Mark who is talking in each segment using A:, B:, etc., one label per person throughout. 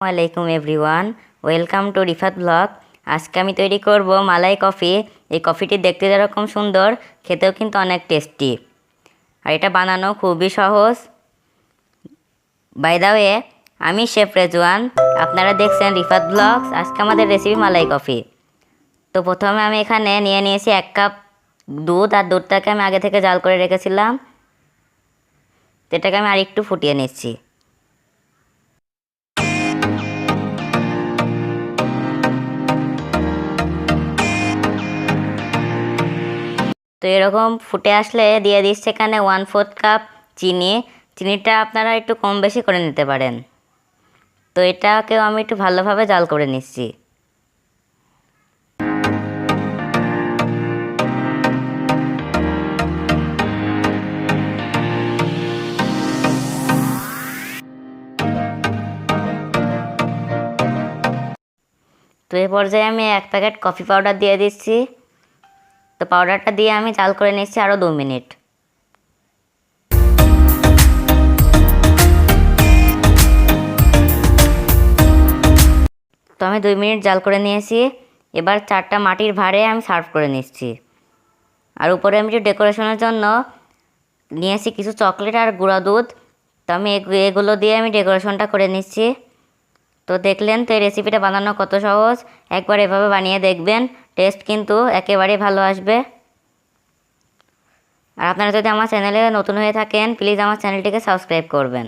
A: আলাইকুম everyone welcome to Rifat blog আজকে আমি তৈরি করব মালাই কফি। এই কফিটি দেখতে যেরকম সুন্দর, খেতেও কিন্তু অনেক টেস্টি আর এটা বানানো খুবই সহজ। বাই দা ওয়ে আমি শেফ রেজওয়ান আপনারা দেখছেন রিফাত ব্লগস আজকে আমাদের রেসিপি মালাই কফি। তো প্রথমে আমি এখানে নিয়ে নিয়েছি এক কাপ দুধ, আর দুধটাকে আমি আগে থেকে জাল করে রেখেছিলাম। এটাকে আমি আরেকটু ফুটিয়ে নিচ্ছি। তো এরকম ফুটে আসলে দিয়ে দিচ্ছে এখানে ওয়ান ফোর্থ কাপ চিনি। চিনিটা আপনারা একটু কম বেশি করে নিতে পারেন। তো এটাকেও আমি একটু ভালোভাবে জাল করে নিচ্ছি। তো এই পর্যায়ে আমি এক প্যাকেট কফি পাউডার দিয়ে দিচ্ছি। তো পাউডারটা দিয়ে আমি চাল করে নিচ্ছি আরও দু মিনিট। তো আমি দুই মিনিট জাল করে নিয়েছি। এবার চারটা মাটির ভাঁড়ে আমি সার্ভ করে নিচ্ছি। আর উপরে আমি যে ডেকোরেশনের জন্য নিয়েছি কিছু চকলেট আর গুঁড়া দুধ, তো আমি এগ- এগুলো দিয়ে আমি ডেকোরেশনটা করে নিচ্ছি। তো দেখলেন তো এই রেসিপিটা বানানো কত সহজ। একবার এভাবে বানিয়ে দেখবেন। টেস্ট কিন্তু একেবারেই ভালো আসবে। আর আপনারা যদি আমার চ্যানেলে নতুন হয়ে থাকেন প্লিজ আমার চ্যানেলটিকে সাবস্ক্রাইব করবেন।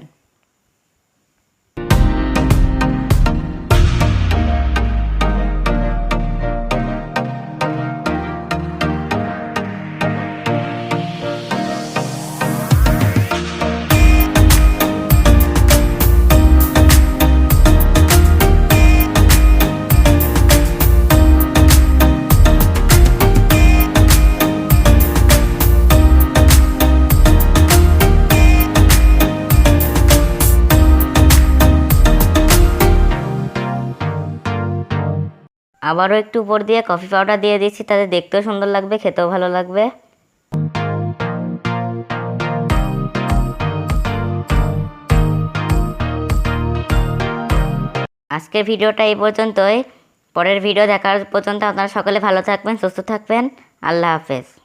A: আবারও একটু উপর দিয়ে কফি পাউডার দিয়ে দিচ্ছি, তাতে দেখতেও সুন্দর লাগবে, খেতেও ভালো লাগবে। আজকের ভিডিওটা এই পর্যন্তই। পরের ভিডিও দেখার পর্যন্ত আপনারা সকলে ভালো থাকবেন, সুস্থ থাকবেন। আল্লাহ হাফেজ।